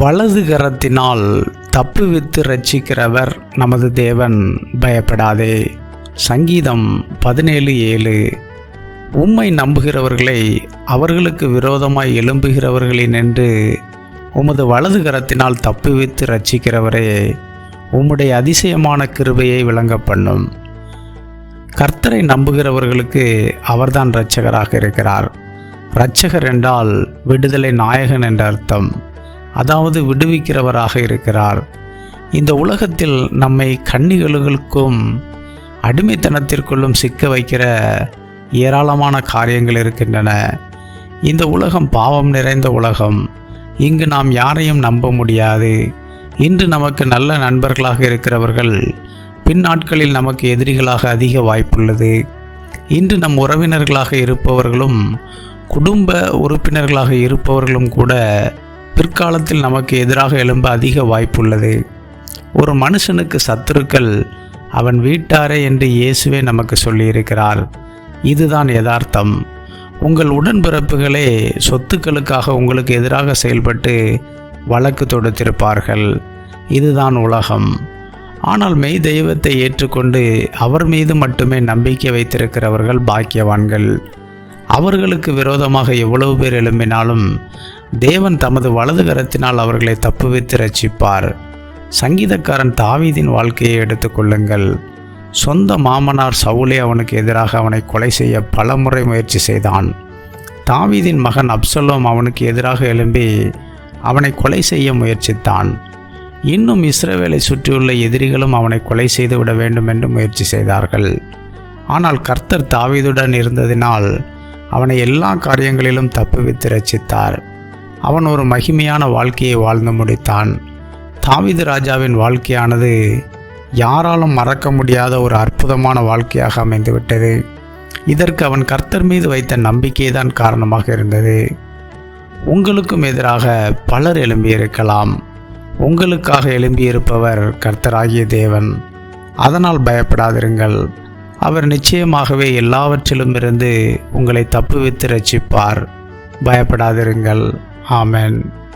வலது கரத்தினால் தப்புவித்து ரட்சிக்கிறவர் நமது தேவன். பயப்படாதே. சங்கீதம் பதினேழு ஏழு. உம்மை நம்புகிறவர்களை அவர்களுக்கு விரோதமாய் எழும்புகிறவர்களை நின்று உமது வலது கரத்தினால் தப்புவித்து ரட்சிக்கிறவரே உம்முடைய அதிசயமான கிருபையை விளங்க பண்ணும் கர்த்தரை நம்புகிறவர்களுக்கு அவர்தான் இரட்சகராக இருக்கிறார். இரட்சகர் என்றால் விடுதலை நாயகன் என்ற அர்த்தம். அதாவது விடுவிக்கிறவராக இருக்கிறார். இந்த உலகத்தில் நம்மை கண்ணிகளுக்கும் அடிமைத்தனத்திற்குள்ளும் சிக்க வைக்கிற ஏராளமான காரியங்கள் இருக்கின்றன. இந்த உலகம் பாவம் நிறைந்த உலகம். இங்கு நாம் யாரையும் நம்ப முடியாது. இன்று நமக்கு நல்ல நண்பர்களாக இருக்கிறவர்கள் பின்னாட்களில் நமக்கு எதிரிகளாக அதிக வாய்ப்புள்ளது. இன்று நம் உறவினர்களாக இருப்பவர்களும் குடும்ப உறுப்பினர்களாக இருப்பவர்களும் கூட பிற்காலத்தில் நமக்கு எதிராக எழும்ப அதிக வாய்ப்புள்ளது. ஒரு மனுஷனுக்கு சத்துருக்கள் அவன் வீட்டாரே என்று இயேசுவே நமக்கு சொல்லியிருக்கிறார். இதுதான் யதார்த்தம். உங்கள் உடன்பிறப்புகளே சொத்துக்களுக்காக உங்களுக்கு எதிராக செயல்பட்டு வழக்கு தொடுத்திருப்பார்கள். இதுதான் உலகம். ஆனால் மெய் தெய்வத்தை ஏற்றுக்கொண்டு அவர் மீது மட்டுமே நம்பிக்கை வைத்திருக்கிறவர்கள் பாக்கியவான்கள். அவர்களுக்கு விரோதமாக எவ்வளவு பேர் எழும்பினாலும் தேவன் தமது வலது கரத்தினால் அவர்களை தப்புவித்து ரட்சிப்பார் சங்கீதக்காரன் தாவீதின் வாழ்க்கையை எடுத்துக்கொள்ளுங்கள் சொந்த மாமனார் சவுலே அவனுக்கு எதிராக அவனை கொலை செய்ய பலமுறை முயற்சி செய்தான். தாவீதின் மகன் அப்சலோம் அவனுக்கு எதிராக எழும்பி அவனை கொலை செய்ய முயற்சித்தான். இன்னும் இஸ்ரவேலை சுற்றியுள்ள எதிரிகளும் அவனை கொலை செய்து விட வேண்டும் என்று முயற்சி செய்தார்கள். ஆனால் கர்த்தர் தாவீதுடன் இருந்ததினால் அவனை எல்லா காரியங்களிலும் தப்புவித்து ரச்சித்தார் அவன் ஒரு மகிமையான வாழ்க்கையை வாழ்ந்து முடித்தான். தாவிது ராஜாவின் வாழ்க்கையானது யாராலும் மறக்க முடியாத ஒரு அற்புதமான வாழ்க்கையாக அமைந்துவிட்டது. இதற்கு அவன் கர்த்தர் மீது வைத்த நம்பிக்கை தான் காரணமாக இருந்தது. உங்களுக்கும் எதிராக பலர் எழும்பியிருக்கலாம். உங்களுக்காக எழும்பியிருப்பவர் கர்த்தராகிய தேவன். அதனால் பயப்படாதிருங்கள். அவர் நிச்சயமாகவே எல்லாவற்றிலும் இருந்து உங்களை தப்புவித்து ரட்சிப்பார். பயப்படாதிருங்கள். Amen.